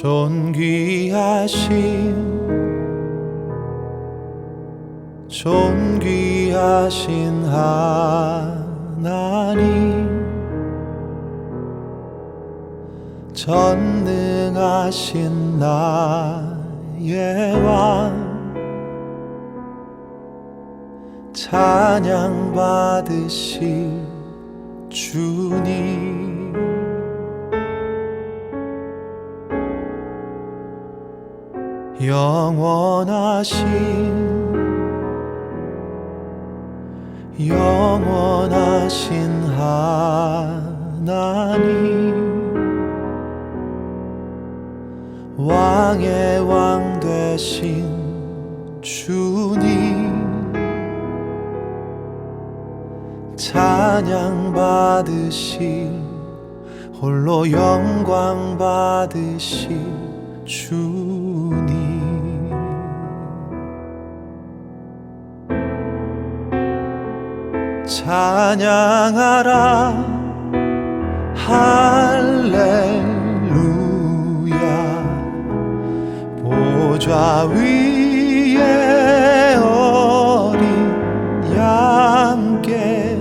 존귀하신 존귀하신 하나님 전능하신 나의 왕 찬양 받으실 주님 영원하신 영원하신 하나님. 왕의 왕 되신 주님. 찬양 받으실 홀로 영광 받으실 주님 찬양하라. 할렐루야. 보좌 위에 어린 양께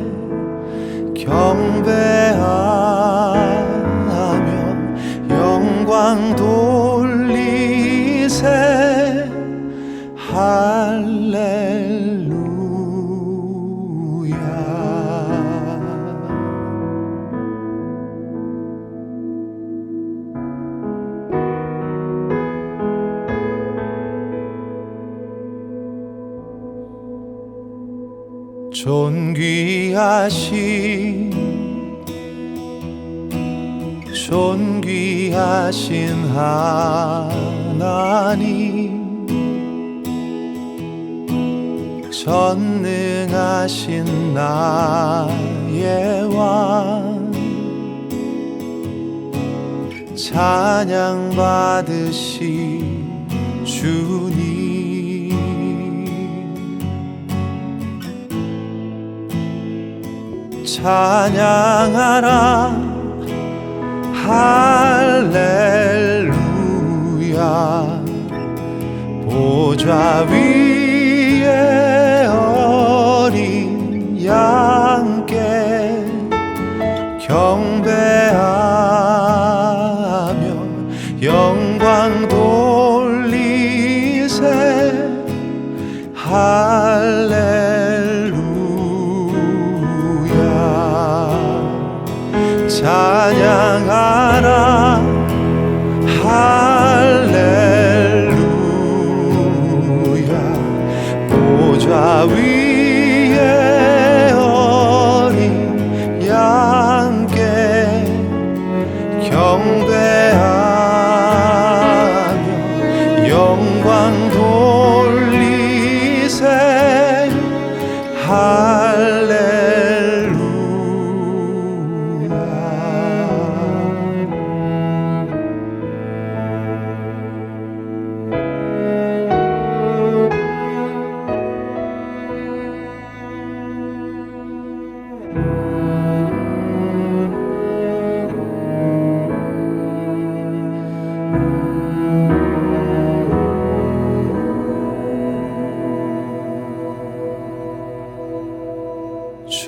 경배하며 영광 돌 존귀하신 존귀하신 하나님 전능하신 나의 왕 찬양 받으시 주님 찬양하라. 할렐루야. 보좌 위 찬양하라. 할렐루야. 보좌 위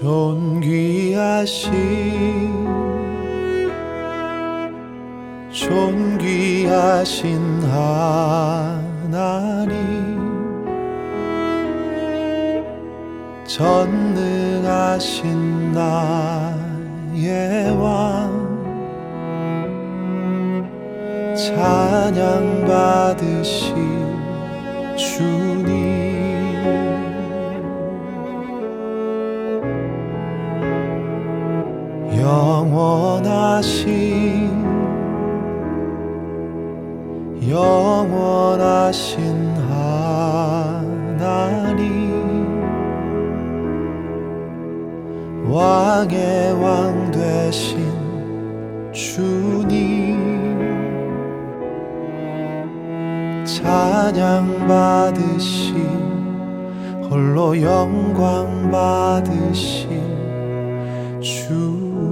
존귀하신 존귀하신 하나님 전능하신 나의 왕 찬양 받으실 주님 영원하신 하나님. 왕의 왕 되신 주님. 찬양 받으신 홀로 영광 받으신 주